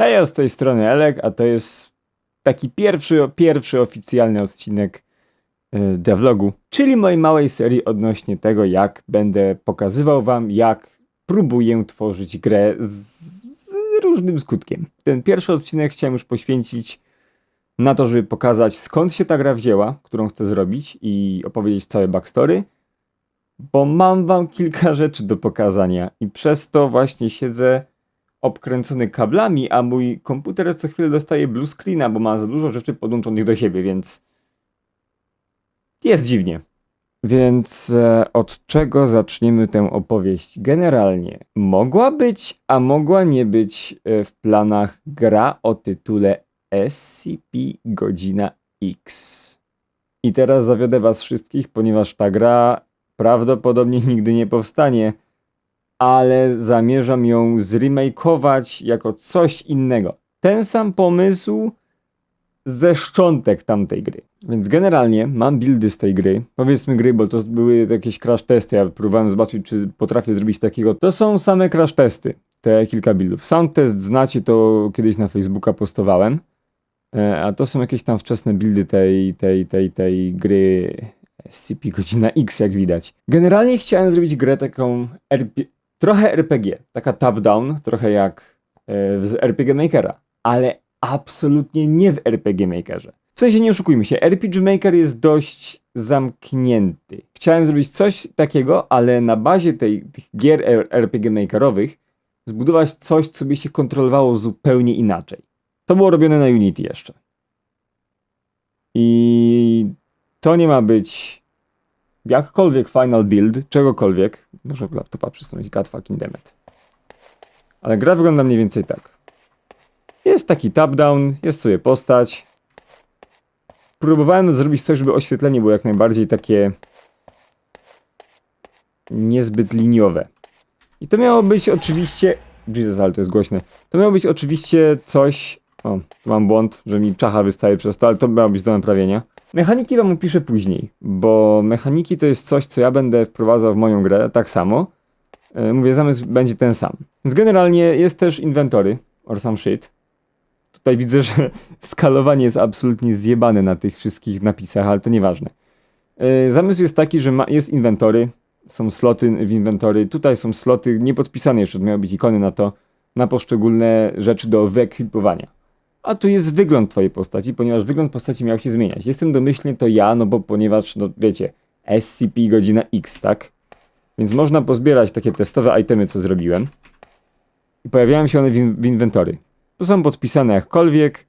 Hej, z tej strony Elek, a to jest taki pierwszy, pierwszy oficjalny odcinek y, devlogu, czyli mojej małej serii odnośnie tego, jak będę pokazywał wam, jak próbuję tworzyć grę z, różnym skutkiem. Ten pierwszy odcinek chciałem już poświęcić na to, żeby pokazać skąd się ta gra wzięła, którą chcę zrobić i opowiedzieć całe backstory, bo mam wam kilka rzeczy do pokazania i przez to właśnie siedzę obkręcony kablami, a mój komputer co chwilę dostaje blue screena, bo ma za dużo rzeczy podłączonych do siebie, więc jest dziwnie. Więc e, od czego zaczniemy tę opowieść? Generalnie mogła być, a mogła nie być e, w planach gra o tytule SCP Godzina X. I teraz zawiodę was wszystkich, ponieważ ta gra prawdopodobnie nigdy nie powstanie, ale zamierzam ją zremakeować jako coś innego. Ten sam pomysł ze szczątek tamtej gry. Więc generalnie mam buildy z tej gry. Powiedzmy gry, bo to były jakieś crash testy. Ja próbowałem zobaczyć, czy potrafię zrobić takiego. To są same crash testy. Te kilka buildów. Sound test znacie, to kiedyś na Facebooka postowałem. E, A to są jakieś tam wczesne buildy tej, tej, tej, tej gry SCP Godzina X, jak widać. Generalnie chciałem zrobić grę taką RP, trochę RPG, taka top-down, trochę jak e, z RPG Makera, ale absolutnie nie w RPG Makerze. W sensie nie oszukujmy się, RPG Maker jest dość zamknięty. Chciałem zrobić coś takiego, ale na bazie tej, tych gier RPG Makerowych zbudować coś, co by się kontrolowało zupełnie inaczej. To było robione na Unity jeszcze. I to nie ma być jakkolwiek final build, czegokolwiek. Muszę laptopa przesunąć, god fucking demet. Ale gra wygląda mniej więcej tak. Jest taki top-down, jest sobie postać. Próbowałem zrobić coś, żeby oświetlenie było jak najbardziej takie niezbyt liniowe. I to miało być oczywiście... Jesus, ale to jest głośne. To miało być oczywiście coś... O, tu mam błąd, że mi czacha wystaje przez to, ale to miało być do naprawienia. Mechaniki wam opiszę później, bo mechaniki to jest coś, co ja będę wprowadzał w moją grę tak samo. E, Mówię, zamysł będzie ten sam. Więc generalnie jest też inventory, or some shit. Tutaj widzę, że skalowanie jest absolutnie zjebane na tych wszystkich napisach, ale to nieważne. E, Zamysł jest taki, że ma, jest inwentory, są sloty w inwentory, tutaj są sloty niepodpisane jeszcze, miały być ikony na to, na poszczególne rzeczy do wyekwipowania. A tu jest wygląd twojej postaci, ponieważ wygląd postaci miał się zmieniać. Jestem domyślnie to ja, no bo ponieważ, no wiecie, SCP godzina X, tak? Więc można pozbierać takie testowe itemy, co zrobiłem. I pojawiają się one w, in w inwentory. To są podpisane jakkolwiek.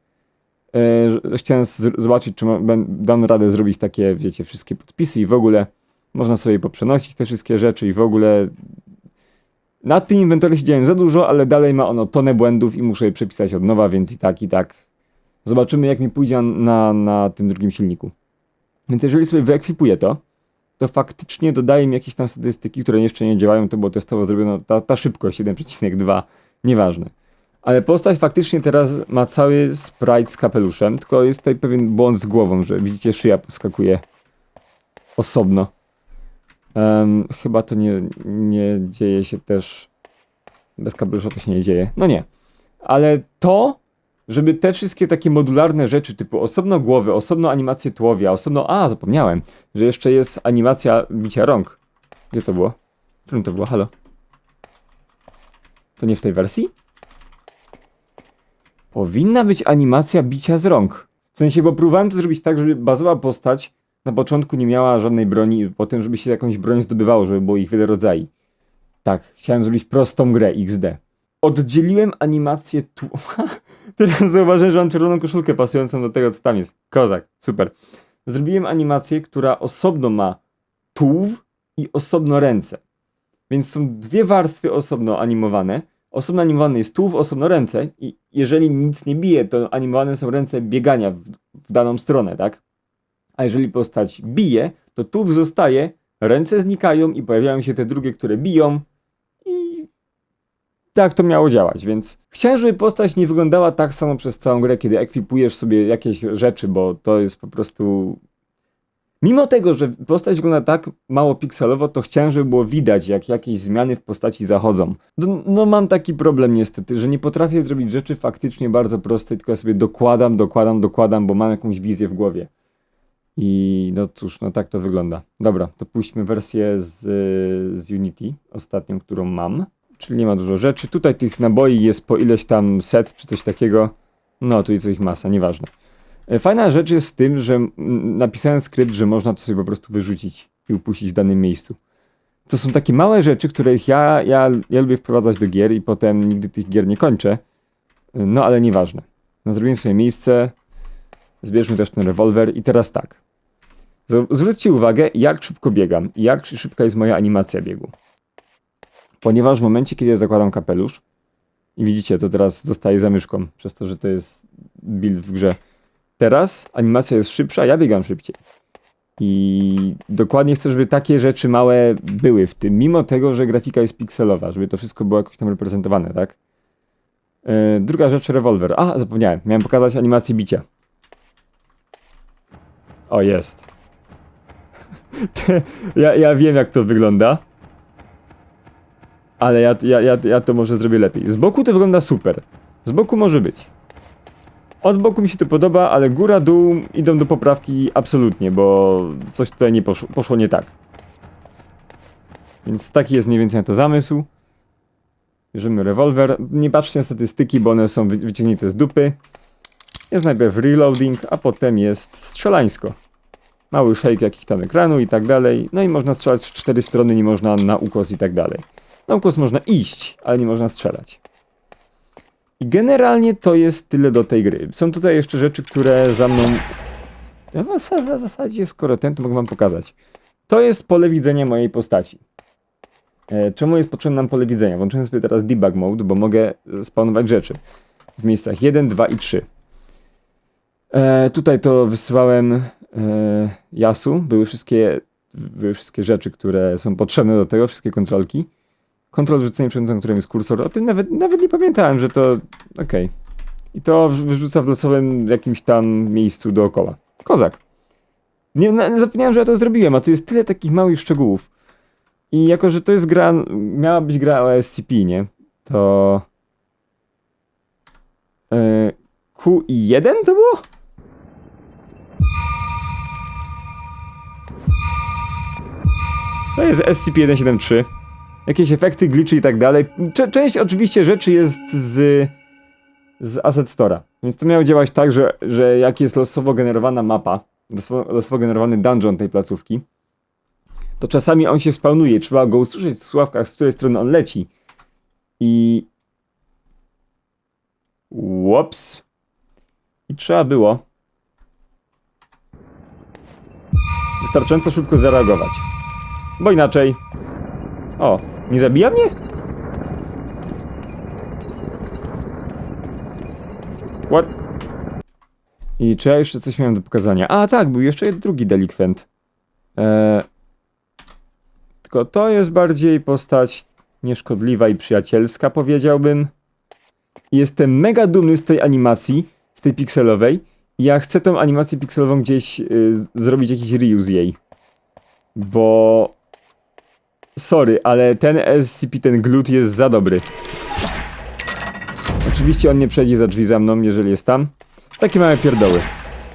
E, chciałem zobaczyć, czy dam radę zrobić takie, wiecie, wszystkie podpisy i w ogóle można sobie poprzenosić te wszystkie rzeczy i w ogóle nad tym inwentory siedziałem za dużo, ale dalej ma ono tonę błędów i muszę je przepisać od nowa, więc i tak, i tak. Zobaczymy, jak mi pójdzie na, na tym drugim silniku. Więc jeżeli sobie wyekwipuję to, to faktycznie dodaje mi jakieś tam statystyki, które jeszcze nie działają, to było testowo zrobione, ta, ta szybkość 1,2, nieważne. Ale postać faktycznie teraz ma cały sprite z kapeluszem, tylko jest tutaj pewien błąd z głową, że widzicie, szyja poskakuje osobno. Em, chyba to nie, nie dzieje się też. Bez kapelusza to się nie dzieje. No nie. Ale to, żeby te wszystkie takie modularne rzeczy, typu osobno głowy, osobno animację tułowia, osobno. A, zapomniałem, że jeszcze jest animacja bicia rąk. Gdzie to było? W którym to było? Halo? To nie w tej wersji? Powinna być animacja bicia z rąk. W sensie, bo próbowałem to zrobić tak, żeby bazowa postać na początku nie miała żadnej broni, potem żeby się jakąś broń zdobywało, żeby było ich wiele rodzajów. Tak, chciałem zrobić prostą grę XD. Oddzieliłem animację tu... Teraz zauważyłem, że mam czerwoną koszulkę pasującą do tego, co tam jest. Kozak, super. Zrobiłem animację, która osobno ma tułów i osobno ręce. Więc są dwie warstwy osobno animowane. Osobno animowany jest tułów, osobno ręce i jeżeli nic nie bije, to animowane są ręce biegania w, w daną stronę, tak? A jeżeli postać bije, to tułów zostaje, ręce znikają i pojawiają się te drugie, które biją i tak to miało działać, więc chciałem, żeby postać nie wyglądała tak samo przez całą grę, kiedy ekwipujesz sobie jakieś rzeczy, bo to jest po prostu... Mimo tego, że postać wygląda tak mało pikselowo, to chciałem, żeby było widać, jak jakieś zmiany w postaci zachodzą. No, no mam taki problem niestety, że nie potrafię zrobić rzeczy faktycznie bardzo proste, tylko ja sobie dokładam, dokładam, dokładam, bo mam jakąś wizję w głowie. I no cóż, no tak to wygląda. Dobra, to puśćmy wersję z, z Unity, ostatnią, którą mam. Czyli nie ma dużo rzeczy. Tutaj tych naboi jest po ileś tam set, czy coś takiego. No, tu jest ich masa, nieważne. E, Fajna rzecz jest z tym, że napisałem skrypt, że można to sobie po prostu wyrzucić i upuścić w danym miejscu. To są takie małe rzeczy, których ja, ja, ja lubię wprowadzać do gier i potem nigdy tych gier nie kończę. No ale nieważne. No, zrobiłem sobie miejsce, zbierzmy też ten rewolwer i teraz tak. Zwróćcie uwagę, jak szybko biegam i jak szybka jest moja animacja biegu. Ponieważ w momencie, kiedy ja zakładam kapelusz i widzicie, to teraz zostaje za myszką, przez to, że to jest build w grze. Teraz animacja jest szybsza, ja biegam szybciej. I dokładnie chcę, żeby takie rzeczy małe były w tym, mimo tego, że grafika jest pikselowa, żeby to wszystko było jakoś tam reprezentowane, tak? Yy, druga rzecz, rewolwer. A, zapomniałem, miałem pokazać animację bicia. O, jest. ja, ja wiem, jak to wygląda. Ale ja, ja, ja, ja to może zrobię lepiej. Z boku to wygląda super. Z boku może być. Od boku mi się to podoba, ale góra, dół idą do poprawki absolutnie, bo coś tutaj nie poszło, poszło nie tak. Więc taki jest mniej więcej na to zamysł. Bierzemy rewolwer. Nie patrzcie na statystyki, bo one są wy- wyciągnięte z dupy. Jest najpierw reloading, a potem jest strzelańsko. Mały shake jakiś tam ekranu i tak dalej. No i można strzelać w cztery strony, nie można na ukos i tak dalej. Na ukos można iść, ale nie można strzelać. I generalnie to jest tyle do tej gry. Są tutaj jeszcze rzeczy, które za mną. W zas- w zasadzie, skoro ten, to mogę wam pokazać. To jest pole widzenia mojej postaci. E, czemu jest potrzebne nam pole widzenia? Włączyłem sobie teraz debug mode, bo mogę spawnować rzeczy w miejscach 1, 2 i 3. E, tutaj to wysyłałem e, Yasu. Były wszystkie, były wszystkie rzeczy, które są potrzebne do tego, wszystkie kontrolki. Kontrol rzucenia przedmiotem, którym jest kursor. O tym nawet, nawet nie pamiętałem, że to. Okej. I to wyrzuca w losowym jakimś tam miejscu dookoła. Kozak. Nie, na, zapomniałem, że ja to zrobiłem, a tu jest tyle takich małych szczegółów. I jako, że to jest gra, miała być gra o SCP, nie? To... Yy, Q1 to było? To jest SCP-173. Jakieś efekty, glitchy i tak dalej. Część oczywiście rzeczy jest z, z Asset Store'a. Więc to miało działać tak, że, że jak jest losowo generowana mapa, losowo, losowo generowany dungeon tej placówki, to czasami on się spawnuje. Trzeba go usłyszeć w słuchawkach, z której strony on leci. I. Łops. I trzeba było. Wystarczająco szybko zareagować. Bo inaczej. O, nie zabija mnie? What? I czy ja jeszcze coś miałem do pokazania? A tak, był jeszcze drugi delikwent. Eee, tylko to jest bardziej postać nieszkodliwa i przyjacielska, powiedziałbym. Jestem mega dumny z tej animacji, z tej pikselowej. Ja chcę tą animację pikselową gdzieś y, zrobić jakiś reuse jej. Bo... Sorry, ale ten SCP, ten glut jest za dobry. Oczywiście on nie przejdzie za drzwi za mną, jeżeli jest tam. Takie małe pierdoły.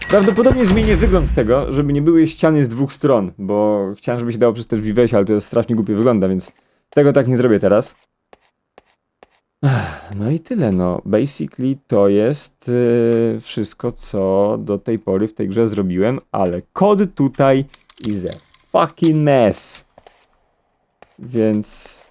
Prawdopodobnie zmienię wygląd tego, żeby nie były ściany z dwóch stron, bo chciałem, żeby się dało przez te drzwi wejść, ale to jest strasznie głupie wygląda, więc tego tak nie zrobię teraz. No i tyle, no. Basically to jest yy, wszystko, co do tej pory w tej grze zrobiłem, ale kod tutaj is a fucking mess. Więc...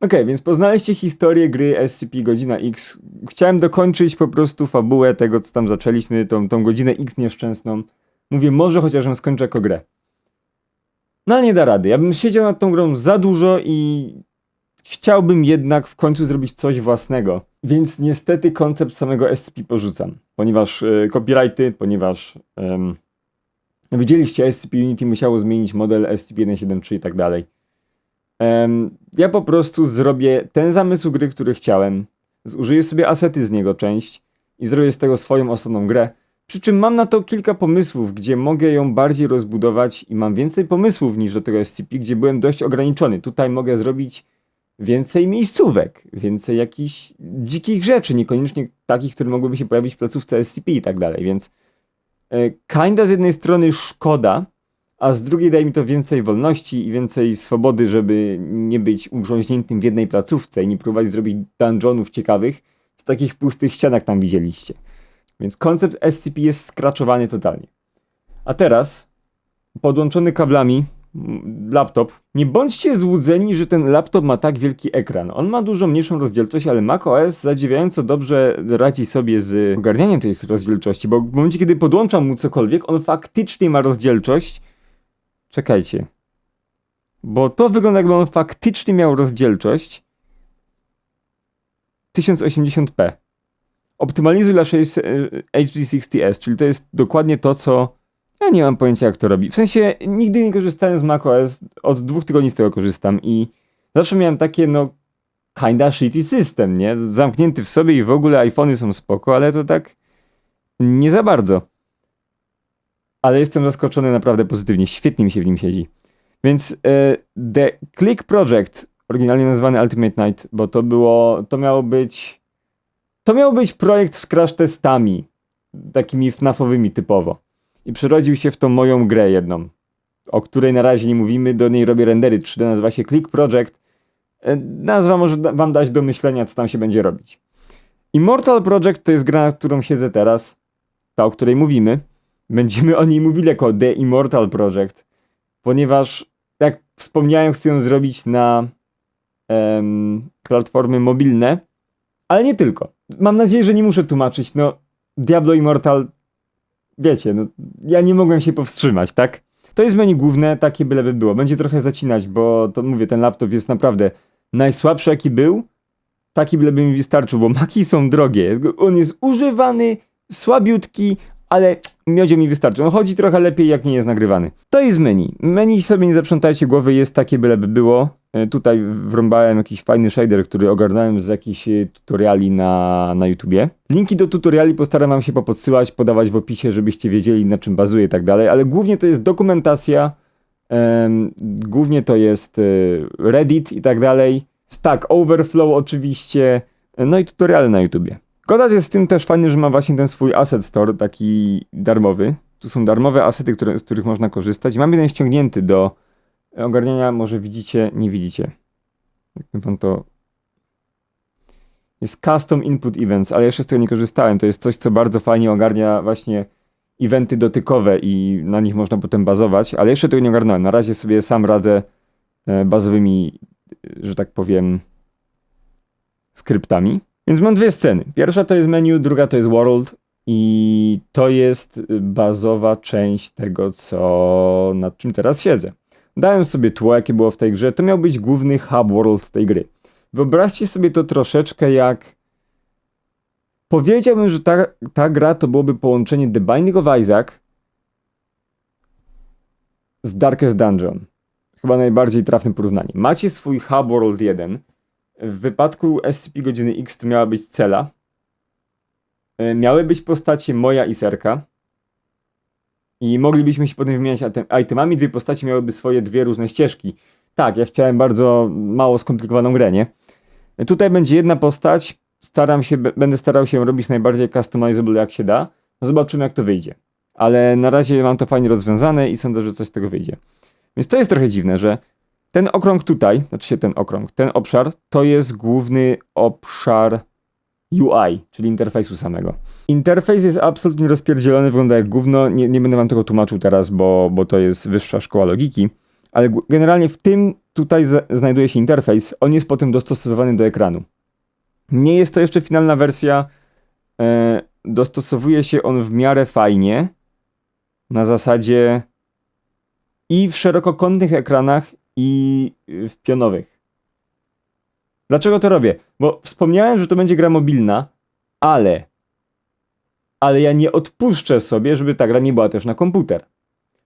Okej, więc poznaliście historię gry SCP Godzina X. Chciałem dokończyć po prostu fabułę tego, co tam zaczęliśmy, tą, tą godzinę X nieszczęsną. Mówię, może chociaż ją skończę jako grę. No ale nie da rady. Ja bym siedział nad tą grą za dużo i chciałbym jednak w końcu zrobić coś własnego. Więc niestety koncept samego SCP porzucam. Ponieważ e, copyrighty, ponieważ em, widzieliście SCP Unity musiało zmienić model SCP-173 i tak dalej. Ja po prostu zrobię ten zamysł gry, który chciałem. Zużyję sobie asety z niego część i zrobię z tego swoją osobną grę. Przy czym mam na to kilka pomysłów, gdzie mogę ją bardziej rozbudować i mam więcej pomysłów niż do tego SCP, gdzie byłem dość ograniczony. Tutaj mogę zrobić więcej miejscówek, więcej jakichś dzikich rzeczy, niekoniecznie takich, które mogłyby się pojawić w placówce SCP i tak dalej, więc e, kinda z jednej strony szkoda, a z drugiej daje mi to więcej wolności i więcej swobody, żeby nie być ugrząźniętym w jednej placówce i nie próbować zrobić dungeonów ciekawych z takich pustych ścian, jak tam widzieliście. Więc koncept SCP jest skraczowany totalnie. A teraz, podłączony kablami, laptop. Nie bądźcie złudzeni, że ten laptop ma tak wielki ekran. On ma dużo mniejszą rozdzielczość, ale macOS zadziwiająco dobrze radzi sobie z ogarnianiem tych rozdzielczości, bo w momencie, kiedy podłączam mu cokolwiek, on faktycznie ma rozdzielczość. Czekajcie. Bo to wygląda jakby on faktycznie miał rozdzielczość 1080p. Optymalizuj dla 6 HD60S, czyli to jest dokładnie to, co ja nie mam pojęcia, jak to robi. W sensie nigdy nie korzystałem z macOS, od dwóch tygodni z tego korzystam i zawsze miałem takie, no, kinda shitty system, nie? Zamknięty w sobie i w ogóle iPhony są spoko, ale to tak nie za bardzo. Ale jestem zaskoczony naprawdę pozytywnie, świetnie mi się w nim siedzi. Więc e, The Click Project, oryginalnie nazwany Ultimate Night, bo to było, to miało być, to miał być projekt z crash testami, takimi FNAFowymi typowo i przerodził się w tą moją grę jedną, o której na razie nie mówimy, do niej robię rendery 3D, nazywa się Click Project. E, Nazwa może wam dać do myślenia, co tam się będzie robić. Immortal Project to jest gra, którą siedzę teraz, ta, o której mówimy. Będziemy o niej mówili jako The Immortal Project, ponieważ, jak wspomniałem, chcę ją zrobić na em, platformy mobilne, ale nie tylko. Mam nadzieję, że nie muszę tłumaczyć, no Diablo Immortal wiecie, no, ja nie mogłem się powstrzymać, tak? To jest menu główne, takie byleby było. Będzie trochę zacinać, bo to mówię, ten laptop jest naprawdę najsłabszy jaki był, taki byleby mi wystarczył, bo maki są drogie. On jest używany, słabiutki, ale miodzie mi wystarczy. On chodzi trochę lepiej, jak nie jest nagrywany. To jest menu. Menu sobie nie zaprzątajcie głowy, jest takie byleby było. E, Tutaj wrąbałem jakiś fajny shader, który ogarnąłem z jakichś e, tutoriali na, na YouTubie. Linki do tutoriali postaram wam się popodsyłać, podawać w opisie, żebyście wiedzieli na czym bazuje i tak dalej, ale głównie to jest dokumentacja, em, głównie to jest e, Reddit i tak dalej, Stack Overflow oczywiście, no i tutoriale na YouTubie. Kodat jest z tym też fajny, że ma właśnie ten swój asset store, taki darmowy. Tu są darmowe asety, które, z których można korzystać. Mam jeden ściągnięty do ogarniania, może widzicie, nie widzicie. Jak wam to... Jest Custom Input Events, ale jeszcze z tego nie korzystałem. To jest coś, co bardzo fajnie ogarnia właśnie eventy dotykowe i na nich można potem bazować, ale jeszcze tego nie ogarnąłem. Na razie sobie sam radzę e, bazowymi, e, że tak powiem, skryptami. Więc mam dwie sceny. Pierwsza to jest menu, druga to jest world i to jest bazowa część tego, co nad czym teraz siedzę. Dałem sobie tło, jakie było w tej grze. To miał być główny hub world tej gry. Wyobraźcie sobie to troszeczkę jak. Powiedziałbym, że ta, ta gra to byłoby połączenie The Binding of Isaac z Darkest Dungeon. Chyba najbardziej trafne porównanie. Macie swój hub world 1. W wypadku SCP godziny X to miała być cela. E, Miały być postacie moja i Serka. I moglibyśmy się potem wymieniać item- itemami. Dwie postacie miałyby swoje dwie różne ścieżki. Tak, ja chciałem bardzo mało skomplikowaną grę, nie? E, Tutaj będzie jedna postać. Staram się, będę starał się robić najbardziej customizable jak się da. Zobaczymy jak to wyjdzie. Ale na razie mam to fajnie rozwiązane i sądzę, że coś z tego wyjdzie. Więc to jest trochę dziwne, że ten okrąg tutaj, znaczy się ten okrąg, ten obszar, to jest główny obszar UI, czyli interfejsu samego. Interfejs jest absolutnie rozpierdzielony, wygląda jak gówno. Nie, nie będę wam tego tłumaczył teraz, bo, bo to jest wyższa szkoła logiki. Ale generalnie w tym tutaj znajduje się interfejs. On jest potem dostosowywany do ekranu. Nie jest to jeszcze finalna wersja. E, dostosowuje się on w miarę fajnie. Na zasadzie i w szerokokątnych ekranach, i w pionowych. Dlaczego to robię? Bo wspomniałem, że to będzie gra mobilna, ale ale ja nie odpuszczę sobie, żeby ta gra nie była też na komputer.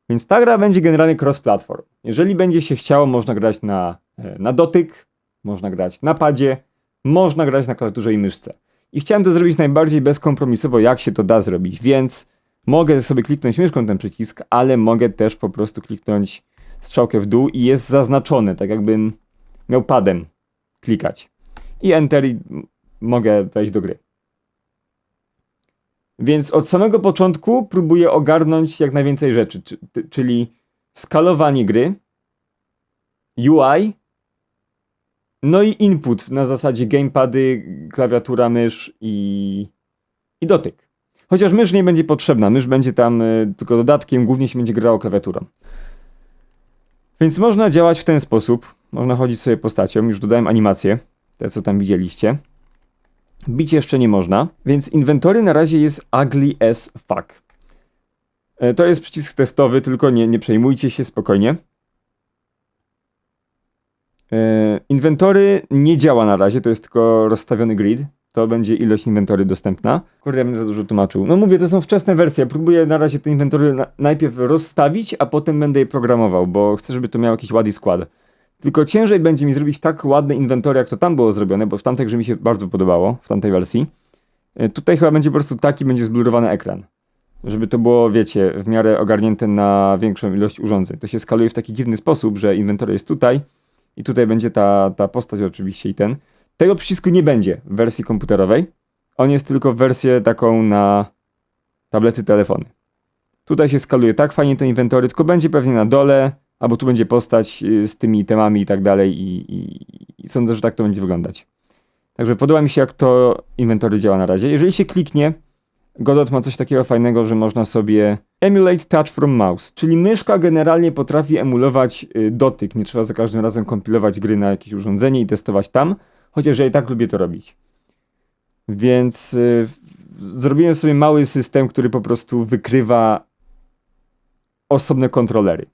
Więc ta gra będzie generalnie cross-platform. Jeżeli będzie się chciało, można grać na, e, na dotyk, można grać na padzie, można grać na klawiaturze i myszce. I chciałem to zrobić najbardziej bezkompromisowo, jak się to da zrobić, więc mogę sobie kliknąć myszką ten przycisk, ale mogę też po prostu kliknąć strzałkę w dół i jest zaznaczone, tak jakbym miał padem klikać. I Enter i mogę wejść do gry. Więc od samego początku próbuję ogarnąć jak najwięcej rzeczy, czyli skalowanie gry, UI, no i input na zasadzie gamepady, klawiatura, mysz i, i dotyk. Chociaż mysz nie będzie potrzebna, mysz będzie tam y, tylko dodatkiem, głównie się będzie grało klawiaturą. Więc można działać w ten sposób. Można chodzić sobie postacią, już dodałem animację, te co tam widzieliście. Bić jeszcze nie można, więc inwentory na razie jest ugly as fuck. E, to jest przycisk testowy, tylko nie, nie przejmujcie się spokojnie. E, inwentory nie działa na razie, to jest tylko rozstawiony grid. To będzie ilość inwentory dostępna. Kurde, ja będę za dużo tłumaczył. No mówię, to są wczesne wersje. Próbuję na razie te inwentory na najpierw rozstawić, a potem będę je programował, bo chcę, żeby to miało jakiś ładny skład. Tylko ciężej będzie mi zrobić tak ładne inwentory, jak to tam było zrobione, bo w tamtej grze mi się bardzo podobało, w tamtej wersji. E, tutaj chyba będzie po prostu taki, będzie zblurowany ekran. Żeby to było, wiecie, w miarę ogarnięte na większą ilość urządzeń. To się skaluje w taki dziwny sposób, że inwentory jest tutaj i tutaj będzie ta, ta postać oczywiście i ten. Tego przycisku nie będzie w wersji komputerowej. On jest tylko w wersję taką na tablety, telefony. Tutaj się skaluje tak fajnie te inwentory, tylko będzie pewnie na dole, albo tu będzie postać y, z tymi temami i tak dalej i, i, i sądzę, że tak to będzie wyglądać. Także podoba mi się, jak to inwentory działa na razie. Jeżeli się kliknie, Godot ma coś takiego fajnego, że można sobie emulate touch from mouse, czyli myszka generalnie potrafi emulować y, dotyk, nie trzeba za każdym razem kompilować gry na jakieś urządzenie i testować tam, chociaż ja i tak lubię to robić. Więc y, zrobiłem sobie mały system, który po prostu wykrywa osobne kontrolery.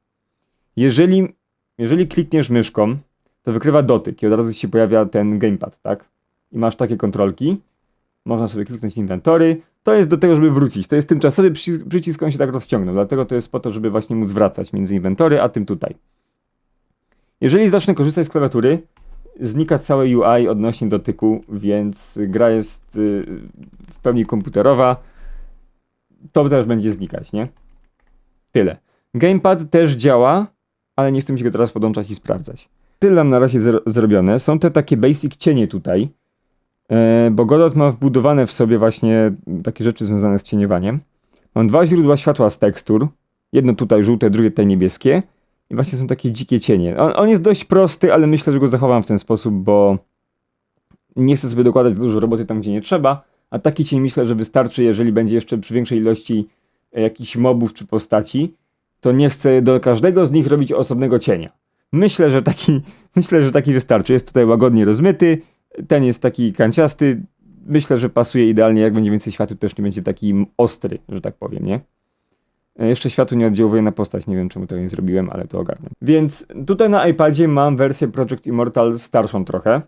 Jeżeli, jeżeli klikniesz myszką, to wykrywa dotyk i od razu się pojawia ten gamepad, tak? I masz takie kontrolki. Można sobie kliknąć inwentory. To jest do tego, żeby wrócić. To jest tymczasowy przycisk, przycisk on się tak rozciągnął. Dlatego to jest po to, żeby właśnie móc wracać między inwentory, a tym tutaj. Jeżeli zacznę korzystać z klawiatury, znika całe UI odnośnie dotyku, więc gra jest y, w pełni komputerowa. To też będzie znikać, nie? Tyle. Gamepad też działa, ale nie chcę mi się go teraz podłączać i sprawdzać. Tyle na razie zro zrobione. Są te takie basic cienie tutaj, e, bo Godot ma wbudowane w sobie właśnie takie rzeczy związane z cieniowaniem. Mam dwa źródła światła z tekstur. Jedno tutaj żółte, drugie tutaj niebieskie. I właśnie są takie dzikie cienie. On, on jest dość prosty, ale myślę, że go zachowam w ten sposób, bo nie chcę sobie dokładać dużo roboty tam, gdzie nie trzeba. A taki cień myślę, że wystarczy, jeżeli będzie jeszcze przy większej ilości e, jakichś mobów czy postaci to nie chcę do każdego z nich robić osobnego cienia. Myślę, że taki, myślę, że taki wystarczy. Jest tutaj łagodnie rozmyty, ten jest taki kanciasty. Myślę, że pasuje idealnie. Jak będzie więcej światła, też nie będzie taki ostry, że tak powiem, nie? E, jeszcze światło nie oddziałuje na postać, nie wiem czemu tego nie zrobiłem, ale to ogarnę. Więc tutaj na iPadzie mam wersję Project Immortal starszą trochę.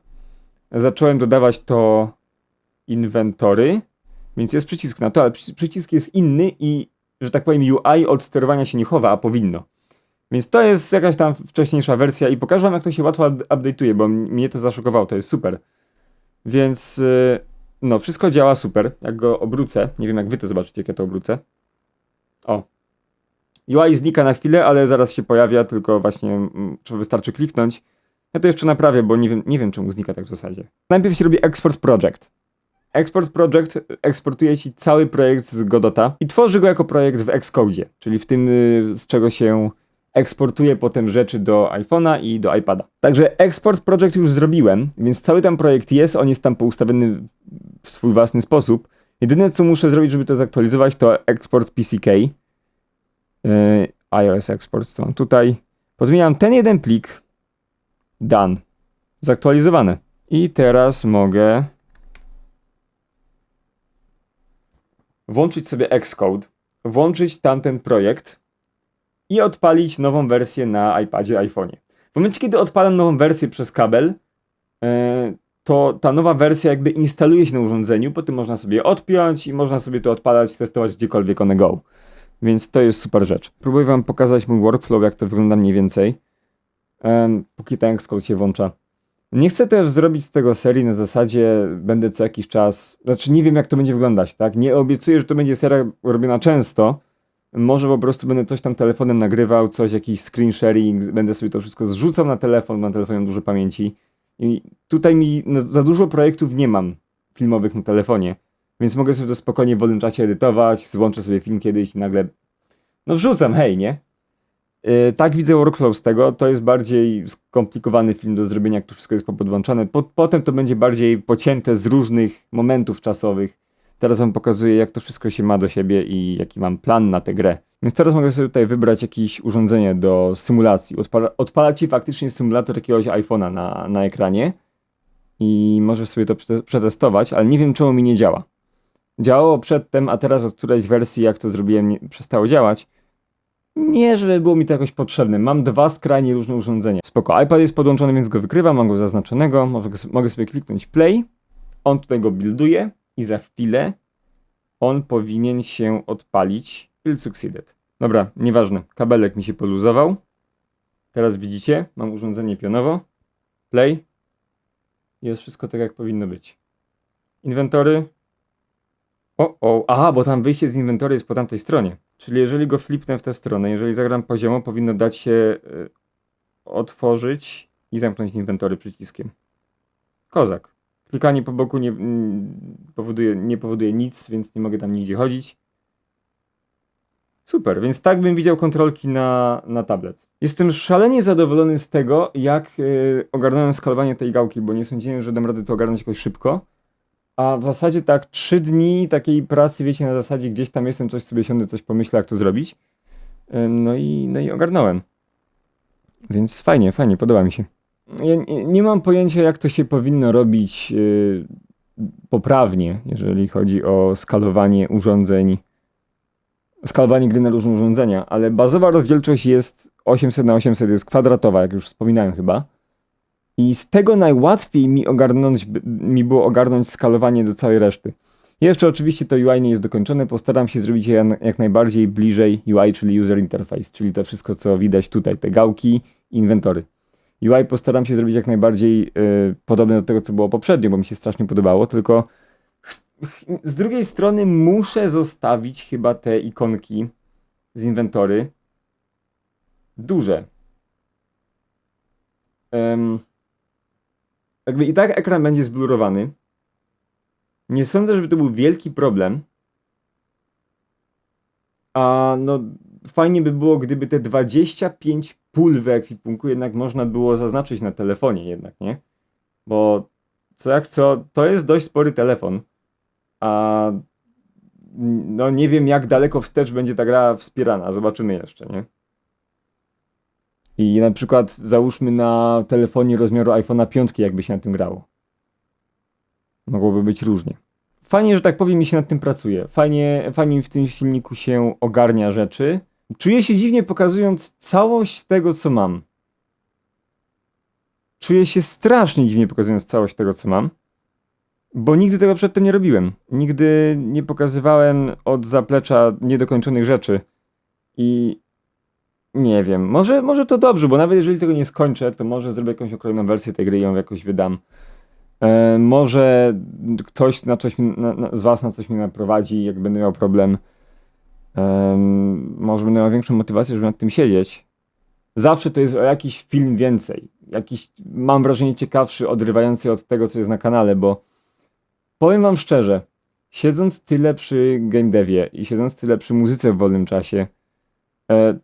Zacząłem dodawać to inwentory, więc jest przycisk na to, ale przycisk jest inny i że tak powiem, UI od sterowania się nie chowa, a powinno. Więc to jest jakaś tam wcześniejsza wersja i pokażę wam, jak to się łatwo update'uje, bo mnie to zaszokowało, to jest super. Więc y, no, wszystko działa super. Jak go obrócę, nie wiem jak wy to zobaczycie, jak ja to obrócę. O. UI znika na chwilę, ale zaraz się pojawia, tylko właśnie mm, wystarczy kliknąć. Ja to jeszcze naprawię, bo nie wiem, nie wiem czemu znika tak w zasadzie. Najpierw się robi export project. Export Project eksportuje ci cały projekt z Godota i tworzy go jako projekt w Xcode, czyli w tym, y, z czego się eksportuje potem rzeczy do iPhone'a i do iPada. Także Export Project już zrobiłem, więc cały tam projekt jest, on jest tam poustawiony w swój własny sposób. Jedyne co muszę zrobić, żeby to zaktualizować, to Export PCK. Yy, iOS Export stąd tutaj. Podmieniam ten jeden plik. Done. Zaktualizowane. I teraz mogę włączyć sobie Xcode, włączyć tamten projekt i odpalić nową wersję na iPadzie, iPhone'ie. W momencie, kiedy odpalam nową wersję przez kabel, e, to ta nowa wersja jakby instaluje się na urządzeniu, potem można sobie odpiąć i można sobie to odpalać, testować gdziekolwiek one go. Więc to jest super rzecz. Próbuję wam pokazać mój workflow, jak to wygląda mniej więcej. Um, póki ten Xcode się włącza. Nie chcę też zrobić z tego serii na zasadzie będę co jakiś czas, znaczy nie wiem jak to będzie wyglądać, tak? Nie obiecuję, że to będzie seria robiona często. Może po prostu będę coś tam telefonem nagrywał, coś, jakiś screen sharing, będę sobie to wszystko zrzucał na telefon, mam telefonem dużo pamięci. I tutaj mi no, za dużo projektów nie mam filmowych na telefonie, więc mogę sobie to spokojnie w wolnym czasie edytować, złączę sobie film kiedyś i nagle no wrzucam, hej, nie? Yy, tak widzę workflow z tego, to jest bardziej skomplikowany film do zrobienia, jak to wszystko jest popodłączane. Po, potem to będzie bardziej pocięte z różnych momentów czasowych. Teraz wam pokazuję, jak to wszystko się ma do siebie i jaki mam plan na tę grę. Więc teraz mogę sobie tutaj wybrać jakieś urządzenie do symulacji. Odpala, odpala ci faktycznie symulator jakiegoś iPhone'a na, na ekranie i możesz sobie to przetestować, ale nie wiem czemu mi nie działa. Działało przedtem, a teraz od którejś wersji, jak to zrobiłem, nie, przestało działać. Nie, żeby było mi to jakoś potrzebne. Mam dwa skrajnie różne urządzenia. Spoko, iPad jest podłączony, więc go wykrywam, mam go zaznaczonego. Mogę, sobie kliknąć play. On tutaj go builduje i za chwilę on powinien się odpalić. Build succeeded. Dobra, nieważne. Kabelek mi się poluzował. Teraz widzicie, mam urządzenie pionowo. Play. Jest wszystko tak, jak powinno być. Inwentory. O, o, aha, bo tam wyjście z inwentory jest po tamtej stronie. Czyli jeżeli go flipnę w tę stronę, jeżeli zagram poziomo, powinno dać się y, otworzyć i zamknąć inwentory przyciskiem. Kozak. Klikanie po boku nie, mm, powoduje, nie powoduje nic, więc nie mogę tam nigdzie chodzić. Super, więc tak bym widział kontrolki na, na tablet. Jestem szalenie zadowolony z tego, jak yy, ogarnąłem skalowanie tej gałki, bo nie sądziłem, że dam radę to ogarnąć jakoś szybko. A w zasadzie tak trzy dni takiej pracy, wiecie, na zasadzie gdzieś tam jestem, coś sobie siądę, coś pomyślę, jak to zrobić. No i, no i ogarnąłem. Więc fajnie, fajnie, podoba mi się. Ja nie, nie mam pojęcia, jak to się powinno robić yy, poprawnie, jeżeli chodzi o skalowanie urządzeń skalowanie gry na różne urządzenia, ale bazowa rozdzielczość jest 800 na 800 jest kwadratowa, jak już wspominałem chyba. I z tego najłatwiej mi ogarnąć, mi było ogarnąć skalowanie do całej reszty. Jeszcze oczywiście to UI nie jest dokończone, postaram się zrobić je jak najbardziej bliżej UI, czyli User Interface, czyli to wszystko, co widać tutaj, te gałki, inwentory. UI postaram się zrobić jak najbardziej yy, podobne do tego, co było poprzednio, bo mi się strasznie podobało, tylko z drugiej strony muszę zostawić chyba te ikonki z inwentory duże. Um, jakby i tak ekran będzie zblurowany. Nie sądzę, żeby to był wielki problem. A no, fajnie by było, gdyby te 25 pól w ekwipunku jednak można było zaznaczyć na telefonie jednak, nie? Bo co jak co, to jest dość spory telefon. A no nie wiem, jak daleko wstecz będzie ta gra wspierana. Zobaczymy jeszcze, nie? I na przykład załóżmy na telefonie rozmiaru iPhone'a 5, jakby się na tym grało. Mogłoby być różnie. Fajnie, że tak powiem, mi się nad tym pracuje. Fajnie, fajnie w tym silniku się ogarnia rzeczy. Czuję się dziwnie pokazując całość tego, co mam. Czuję się strasznie dziwnie pokazując całość tego, co mam. Bo nigdy tego przedtem nie robiłem. Nigdy nie pokazywałem od zaplecza niedokończonych rzeczy. I nie wiem, może, może to dobrze, bo nawet jeżeli tego nie skończę, to może zrobię jakąś okrojoną wersję tej gry i ją jakoś wydam. E, może ktoś na coś, na, na, z was na coś mnie naprowadzi, jak będę miał problem. E, może będę miał większą motywację, żeby nad tym siedzieć. Zawsze to jest o jakiś film więcej. Jakiś, mam wrażenie, ciekawszy, odrywający od tego, co jest na kanale, bo Powiem wam szczerze, siedząc tyle przy game devie i siedząc tyle przy muzyce w wolnym czasie,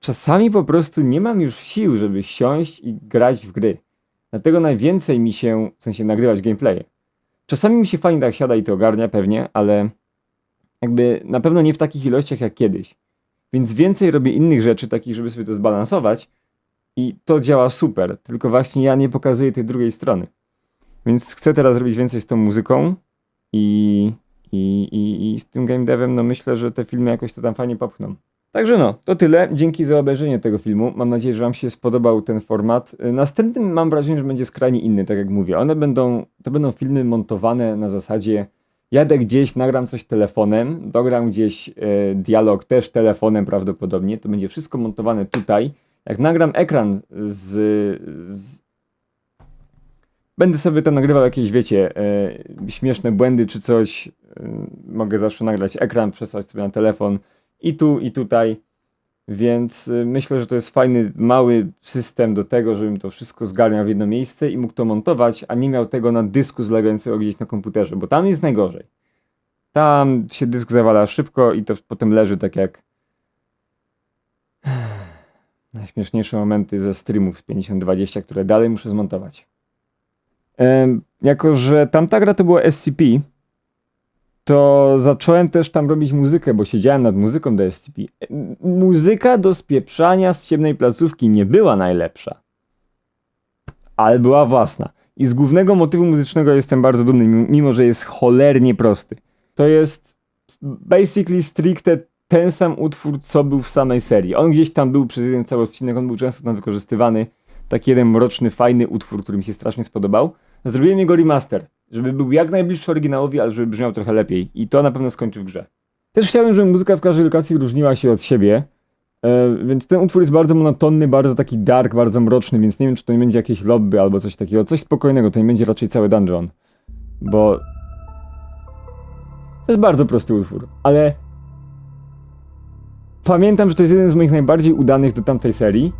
czasami po prostu nie mam już sił, żeby siąść i grać w gry. Dlatego najwięcej mi się, w sensie nagrywać gameplaye. Czasami mi się fajnie tak siada i to ogarnia pewnie, ale jakby na pewno nie w takich ilościach jak kiedyś. Więc więcej robię innych rzeczy, takich, żeby sobie to zbalansować i to działa super, tylko właśnie ja nie pokazuję tej drugiej strony. Więc chcę teraz robić więcej z tą muzyką, i, i, i, i z tym game devem, no myślę, że te filmy jakoś to tam fajnie popchną. Także no, to tyle. Dzięki za obejrzenie tego filmu. Mam nadzieję, że Wam się spodobał ten format. Następnym mam wrażenie, że będzie skrajnie inny, tak jak mówię. One będą, to będą filmy montowane na zasadzie jadę gdzieś, nagram coś telefonem, dogram gdzieś e, dialog też telefonem prawdopodobnie. To będzie wszystko montowane tutaj. Jak nagram ekran z, z Będę sobie tam nagrywał jakieś, wiecie, e, śmieszne błędy czy coś. Mogę zawsze nagrać ekran, przesłać sobie na telefon i tu, i tutaj. Więc e, myślę, że to jest fajny, mały system do tego, żebym to wszystko zgarniał w jedno miejsce i mógł to montować, a nie miał tego na dysku zlegającego gdzieś na komputerze, bo tam jest najgorzej. Tam się dysk zawala szybko i to potem leży tak jak najśmieszniejsze momenty ze streamów z 5020, które dalej muszę zmontować. Jako, że tamta gra to była SCP, to zacząłem też tam robić muzykę, bo siedziałem nad muzyką do SCP. Muzyka do spieprzania z ciemnej placówki nie była najlepsza, ale była własna. I z głównego motywu muzycznego jestem bardzo dumny, mimo że jest cholernie prosty. To jest basically stricte ten sam utwór, co był w samej serii. On gdzieś tam był przez jeden cały odcinek, on był często tam wykorzystywany. Taki jeden mroczny, fajny utwór, który mi się strasznie spodobał. Zrobiłem jego remaster, żeby był jak najbliższy oryginałowi, ale żeby brzmiał trochę lepiej. I to na pewno skończy w grze. Też chciałem, żeby muzyka w każdej lokacji różniła się od siebie. E, więc ten utwór jest bardzo monotonny, bardzo taki dark, bardzo mroczny, więc nie wiem, czy to nie będzie jakieś lobby albo coś takiego. Coś spokojnego, to nie będzie raczej cały dungeon. Bo to jest bardzo prosty utwór, ale pamiętam, że to jest jeden z moich najbardziej udanych do tamtej serii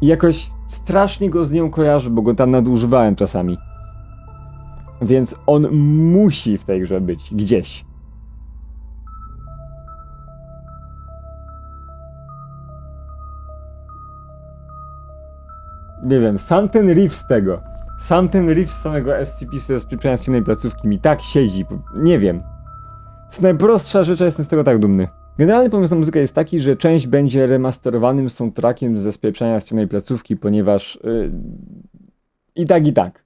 i jakoś strasznie go z nią kojarzę, bo go tam nadużywałem czasami. Więc on musi w tej grze być gdzieś. Nie wiem, sam ten riff z tego, ten riff z samego SCP z ciemnej placówki mi tak siedzi, nie wiem. To jest najprostsza rzecz, jestem z tego tak dumny. Generalny pomysł na muzykę jest taki, że część będzie remasterowanym soundtrackiem ze spieprzenia z ciemnej placówki, ponieważ yy, i tak, i tak.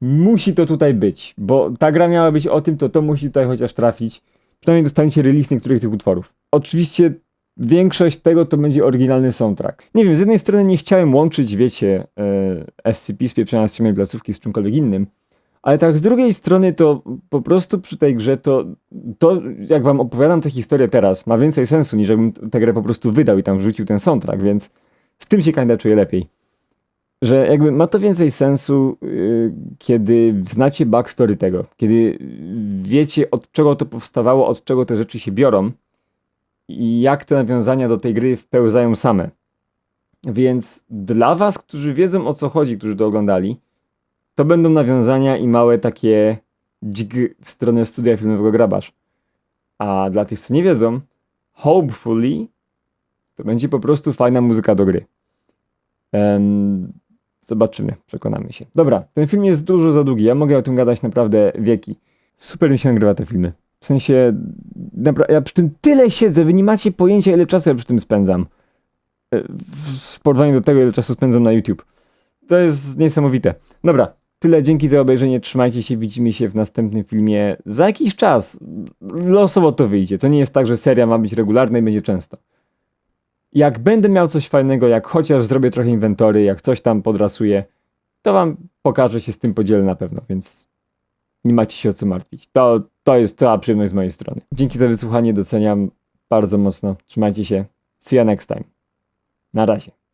Musi to tutaj być, bo ta gra miała być o tym, to to musi tutaj chociaż trafić. Przynajmniej dostaniecie release niektórych tych utworów. Oczywiście większość tego to będzie oryginalny soundtrack. Nie wiem, z jednej strony nie chciałem łączyć, wiecie, e, SCP z ciemnej placówki z czymkolwiek innym, ale tak z drugiej strony to po prostu przy tej grze to, to jak wam opowiadam tę historię teraz, ma więcej sensu niż jakbym tę grę po prostu wydał i tam wrzucił ten soundtrack, więc z tym się kinda czuję lepiej. Że jakby ma to więcej sensu, yy, kiedy znacie backstory tego, kiedy wiecie od czego to powstawało, od czego te rzeczy się biorą i jak te nawiązania do tej gry wpełzają same. Więc dla was, którzy wiedzą o co chodzi, którzy to oglądali, to będą nawiązania i małe takie dźg w stronę studia filmowego Grabarz. A dla tych, co nie wiedzą, hopefully to będzie po prostu fajna muzyka do gry. Em, zobaczymy, przekonamy się. Dobra, ten film jest dużo za długi, ja mogę o tym gadać naprawdę wieki. Super mi się nagrywa te filmy. W sensie, ja przy tym tyle siedzę, wy nie macie pojęcia ile czasu ja przy tym spędzam. E, w porównaniu do tego, ile czasu spędzam na YouTube. To jest niesamowite. Dobra, tyle, dzięki za obejrzenie, trzymajcie się, widzimy się w następnym filmie za jakiś czas. Losowo to wyjdzie, to nie jest tak, że seria ma być regularna i będzie często. Jak będę miał coś fajnego, jak chociaż zrobię trochę inwentory, jak coś tam podrasuję, to wam pokażę się z tym podzielę na pewno, więc nie macie się o co martwić. To, to jest cała przyjemność z mojej strony. Dzięki za wysłuchanie, doceniam bardzo mocno. Trzymajcie się. See you next time. Na razie.